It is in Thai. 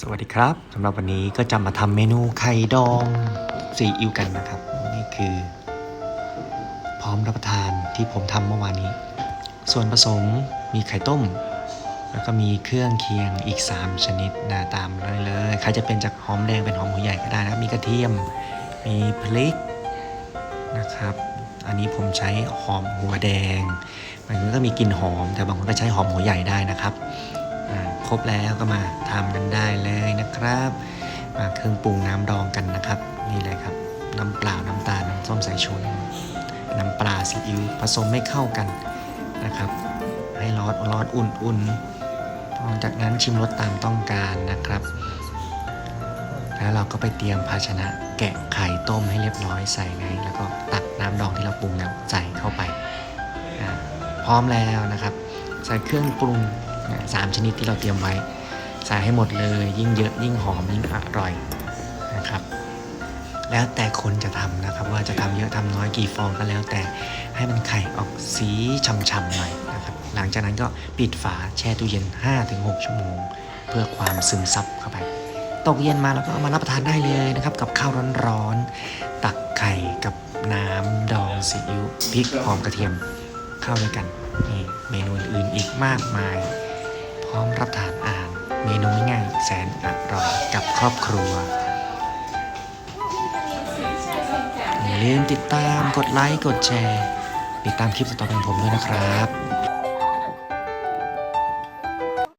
สวัสดีครับสำหรับวันนี้ก็จะมาทำเมนูไข่ดองซีอิ๊วกันนะครับ นี่คือ พร้อมรับประทานที่ผมทำเมื่อวานนี้ ส่วนผสมมีไข่ต้ม แล้วก็มีเครื่องเคียงอีก 3 ชนิดนะตามเลยเลยใครจะเป็นจากหอมแดงเป็นหอมหัวใหญ่ก็ได้นะครับ มีกระเทียมมีพริกนะครับ อันนี้ผมใช้หอมหัวแดงบางคนก็มีกลิ่นหอม แต่บางคนก็ใช้หอมหัวใหญ่ได้นะครับ รบแล้วก็มาทำกันได้เลยนะครับ มาเครื่องปรุงน้ำดองกันนะครับ นี่เลยครับ น้ำเปล่าน้ำตาลน้ำส้มสายชูน้ำปลาซีอิ๊วผสมไม่เข้ากันนะครับ ให้ร้อนร้อนอุ่นๆหลังจากนั้นชิมรสตามต้องการนะครับ แล้วเราก็ไปเตรียมภาชนะแกะไข่ต้มให้เรียบร้อยใส่ในแล้วก็ตักน้ำดองที่เราปรุงเนี่ยใส่เข้าไปพร้อมแล้วนะครับ ใส่เครื่องปรุง สามชนิดที่เราเตรียมไว้ ใส่ให้หมดเลย ยิ่งเยอะยิ่งหอมยิ่งอร่อยนะครับ แล้วแต่คนจะทำนะครับ ว่าจะทำเยอะทำน้อยกี่ฟองก็แล้ว แต่ให้มันไข่ออกสีช่ำๆหน่อยนะครับ หลังจากนั้นก็ปิดฝาแช่ตู้เย็น 5-6 ชั่วโมง เพื่อความซึมซับเข้าไปตกเย็นมาแล้วก็เอามารับประทานได้เลยนะครับ กับข้าวร้อนๆตักไข่กับน้ำดองซีอิ๊วพริกหอมกระเทียมเข้าด้วยกันนี่เมนูอื่นอีกมากมาย พร้อมรับทานอาหารเมนูง่ายแสนอร่อยกับครอบครัว อย่าลืมติดตามกดไลค์กดแชร์ ติดตามคลิปต่อไปของผมด้วยนะครับ